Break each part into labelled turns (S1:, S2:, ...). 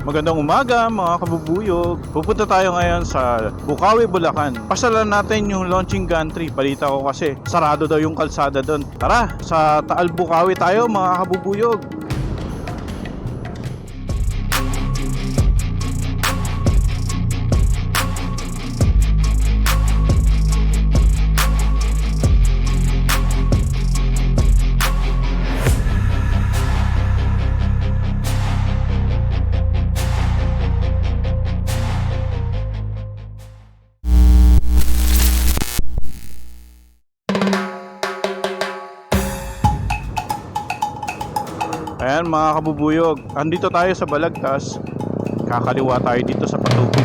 S1: Magandang umaga mga kabubuyog. Pupunta tayo ngayon sa Bukawi, Bulacan. Pasalan natin yung launching gantry. Balita ko kasi sarado daw yung kalsada doon. Tara, sa Taal Bukawi tayo mga kabubuyog. Ayan mga kabubuyog, andito tayo sa Balagtas. Kakaliwa tayo dito sa Patubig.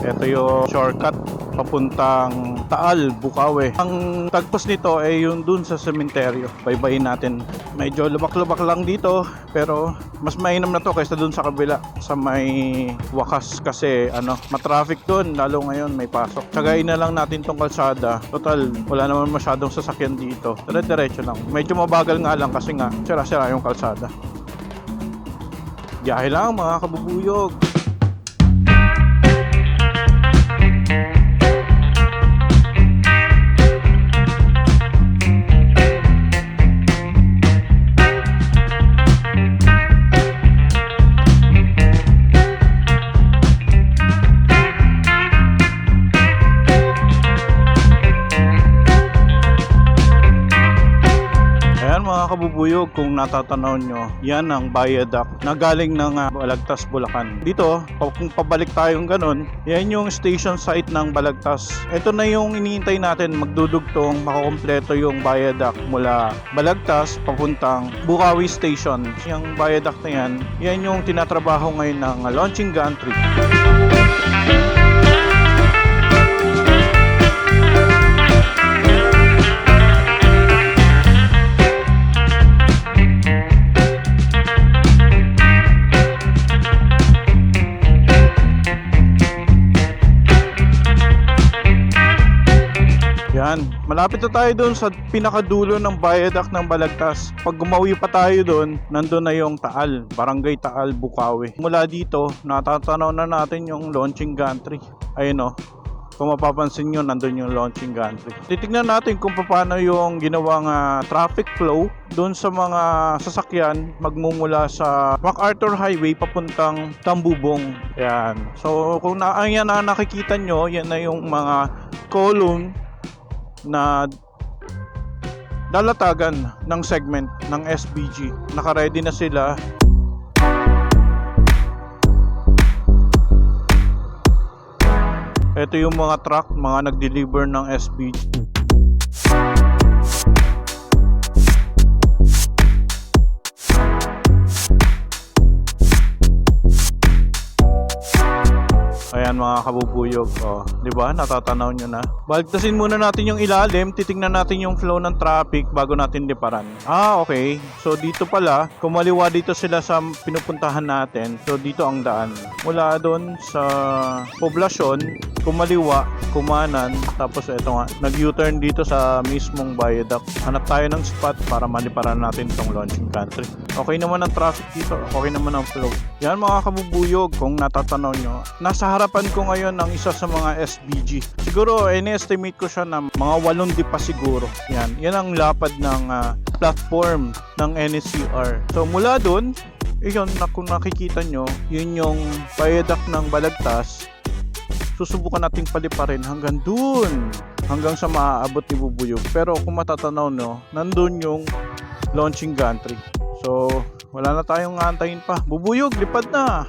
S1: Ito yung shortcut papuntang Taal, Bukawi. Ang tagpos nito ay yung dun sa sementeryo. Baybayin natin. Medyo lubak-lubak lang dito pero mas mainam na to kaysa dun sa kabila sa may wakas kasi ano, matraffic dun lalo ngayon may pasok. Tsagain na lang natin tong kalsada. Total, wala naman masyadong sasakyan dito. Dire-diretso lang. Medyo mabagal nga lang kasi nga sira-sira yung kalsada. Biyahe lang mga kabubuyog. Mga kabubuyog, kung natatanaw nyo, yan ang viaduct na galing ng ah, Balagtas, Bulacan. Dito, kung pabalik tayong ganun, yan yung station site ng Balagtas. Ito na yung iniintay natin magdudugtong makakompleto yung viaduct mula Balagtas papuntang Bukawi Station. Yung viaduct na yan, yan yung tinatrabaho ngayon ng ah, launching gantry. Yan, malapit na tayo doon sa pinakadulo ng viaduct ng Balagtas. Pag gumawi pa tayo doon, nandun na yung Taal, Barangay Taal, Bukawi. Mula dito, natatanaw na natin yung launching gantry. Ayun o, kung mapapansin nyo, nandun yung launching gantry. Titignan natin kung paano yung ginawang ah, traffic flow doon sa mga sasakyan magmumula sa MacArthur Highway papuntang Tambubong. Yan. So, kung na, ayan na nakikita nyo, yan na yung mga column na dalatagan ng segment ng SBG. Naka-ready na sila. Ito yung mga truck, mga nag-deliver ng SBG. Ayan mga kabubuyog. Oh, 'di ba? Natatanaw nyo na. Baligtasin muna natin yung ilalim, titingnan natin yung flow ng traffic bago natin liparan. Ah, okay. So dito pala, kumaliwa dito sila sa pinupuntahan natin. So dito ang daan. Mula doon sa poblasyon, kumaliwa, kumanan, tapos ito nga, nag-U-turn dito sa mismong viaduct. Hanap tayo ng spot para maliparan natin itong launching country. Okay naman ang traffic dito, okay naman ang flow. Yan mga kabubuyog, kung natatanaw nyo. Nasa harapan ko ngayon ng isa sa mga SBG. Siguro, ini-estimate ko siya na mga walong di pa siguro. Yan, yan ang lapad ng ah, platform ng NSCR. So mula doon, yun, na, kung nakikita nyo, yun yung viaduct ng Balagtas. Susubukan nating paliparin hanggang dun. Hanggang sa maaabot ni Bubuyog. Pero kung matatanaw nyo, nandun yung launching gantry. So, wala na tayong antayin pa. Bubuyog, lipad na!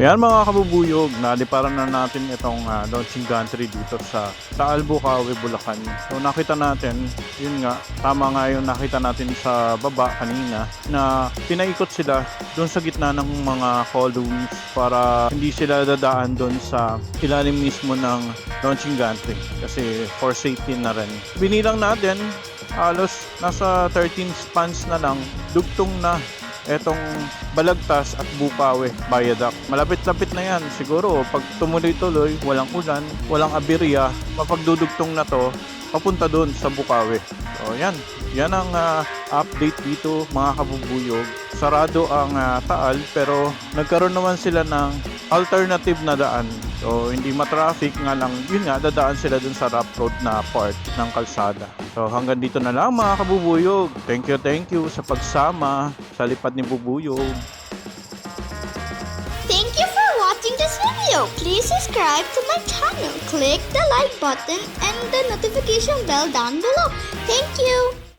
S1: Ayan mga kabubuyog, naliparan na natin itong ah, launching gantry dito sa Taal Bukawi, Bulacan. So nakita natin, yun nga, tama nga yung nakita natin sa baba kanina na pinaikot sila doon sa gitna ng mga columns para hindi sila dadaan doon sa ilalim mismo ng launching gantry kasi for safety na rin. Binilang natin, halos nasa 13 spans na lang, dugtong na etong Balagtas at Bukawi Viaduct. Malapit-lapit na yan. Siguro pag tumuloy-tuloy, walang ulan, walang aberya, mapagdudugtong na to, papunta doon sa Bukawi. So yan, yan ang ah, update dito mga kabubuyog. Sarado ang ah, Taal pero nagkaroon naman sila ng alternative na daan. So hindi matraffic nga lang, yun nga, dadaan sila dun sa rough road na part ng kalsada. So hanggang dito na lang mga kabubuyog. Thank you, thank you sa pagsama sa lipad ni Bubuyog.
S2: Thank you for watching this video. Please subscribe to my channel. Click the like button and the notification bell down below. Thank you.